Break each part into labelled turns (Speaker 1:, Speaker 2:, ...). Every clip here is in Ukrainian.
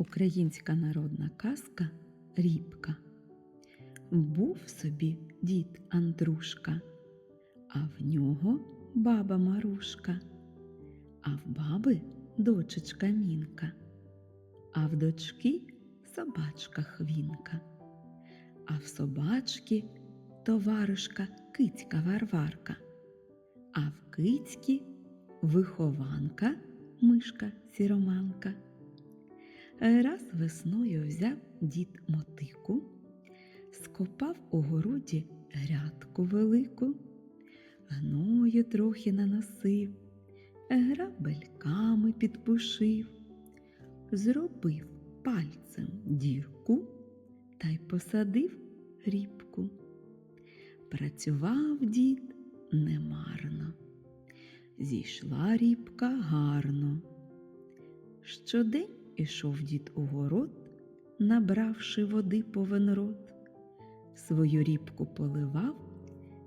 Speaker 1: Українська народна казка Рібка. Був собі дід Андрушка, а в нього баба Марушка, а в баби дочечка Мінка, а в дочки собачка Хвінка, а в собачки товаришка кицька Варварка, а в кицьки вихованка мишка сіроманка. Раз весною взяв дід мотику, скопав у городі грядку велику, гною трохи наносив, грабельками підпушив, зробив пальцем дірку та й посадив рібку. Працював дід немарно, зійшла рібка гарно. Щодень ішов дід у город, набравши води повен рот, свою рібку поливав,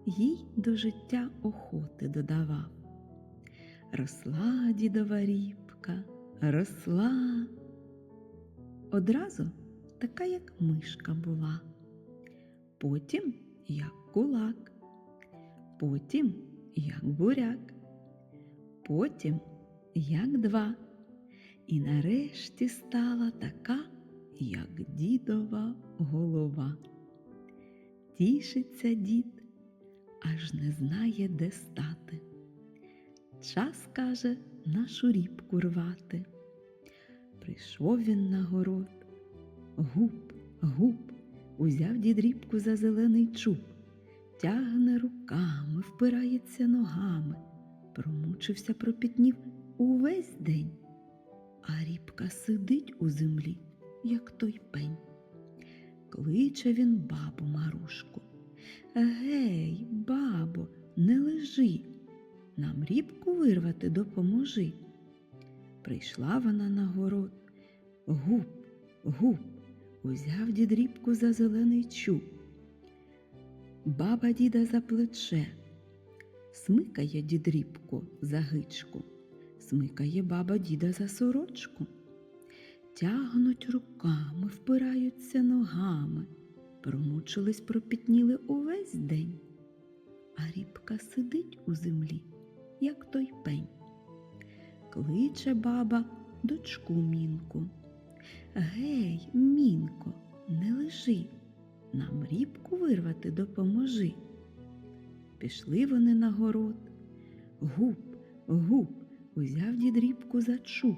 Speaker 1: їй до життя охоти додавав. Росла дідова рібка, росла. Одразу така, як мишка була, потім як кулак, потім як буряк, потім як два. І нарешті стала така, як дідова голова. Тішиться дід, аж не знає, де стати. Час, каже, нашу рібку рвати. Прийшов він на город, гуп, гуп, узяв дід рібку за зелений чуб, тягне руками, впирається ногами, промучився, пропітнів увесь день а рібка сидить у землі, як той пень. Кличе він бабу Марушку. Гей, бабо, не лежи, нам рібку вирвати допоможи. Прийшла вона на город. Гуп, гуп, узяв дід рібку за зелений чуб. Баба діда за плече, смикає дід рібку за гичку смикає баба діда за сорочку. Тягнуть руками, впираються ногами, промучились, пропітніли увесь день, а рібка сидить у землі, як той пень. Кличе баба дочку мінку. Гей, мінко, не лежи, нам рібку вирвати допоможи. Пішли вони на город. Гуп, гуп, Узяв дід рібку за чуб,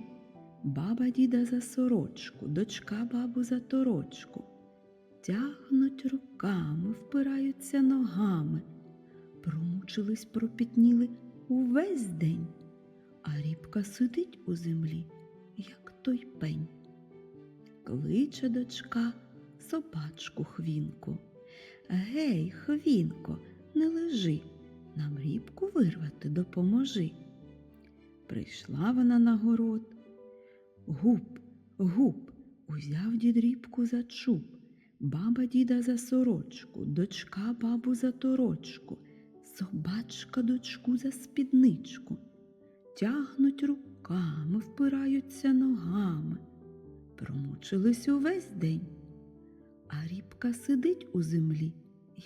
Speaker 1: баба діда за сорочку, дочка бабу за торочку. Тягнуть руками, впираються ногами, промучились, пропітніли увесь день, а рібка сидить у землі, як той пень. Кличе дочка собачку хвінку. Гей, хвінко, не лежи, нам рібку вирвати допоможи. Прийшла вона на город. Гуп, гуп, узяв дід рібку за чуб, баба діда за сорочку, дочка бабу за торочку, собачка дочку за спідничку. Тягнуть руками, впираються ногами, промучились увесь день, а рібка сидить у землі,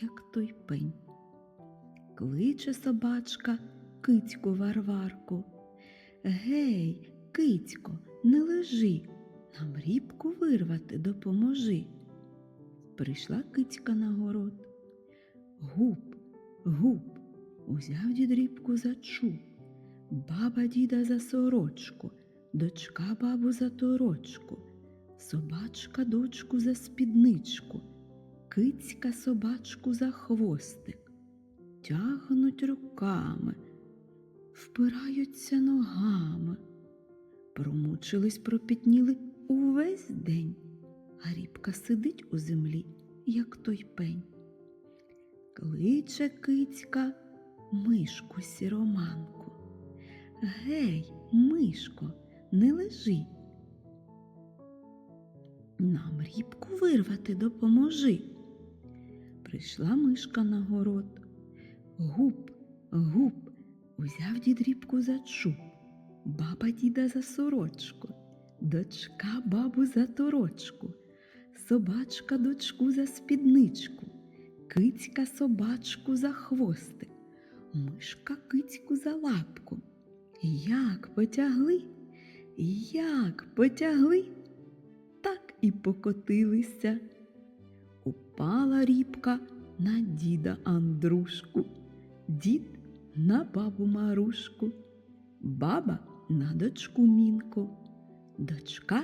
Speaker 1: як той пень. Кличе собачка кицьку варварку. Гей, кицько, не лежи, нам рібку вирвати допоможи. Прийшла кицька на город. Гуп, гуп, узяв дід рібку за чуб, баба діда за сорочку, дочка бабу за торочку, собачка дочку за спідничку, кицька собачку за хвостик, тягнуть руками впираються ногами, промучились, пропітніли увесь день, а рібка сидить у землі, як той пень. Кличе кицька мишку сіроманку. Гей, мишко, не лежи. Нам рібку вирвати допоможи. Прийшла мишка на город. Гуп, гуп, Узяв дід рібку за чуб, баба діда за сорочку, дочка бабу за торочку, собачка дочку за спідничку, кицька собачку за хвостик, мишка кицьку за лапку. Як потягли, як потягли, так і покотилися. Упала рібка на діда Андрушку, дід на бабу Марушку, баба на дочку Мінку, дочка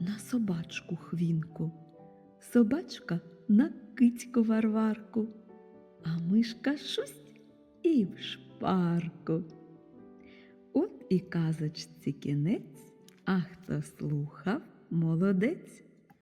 Speaker 1: на собачку Хвінку, собачка на кицьку Варварку, а мишка шусть і в шпарку. От і казочці кінець, а хто слухав, молодець.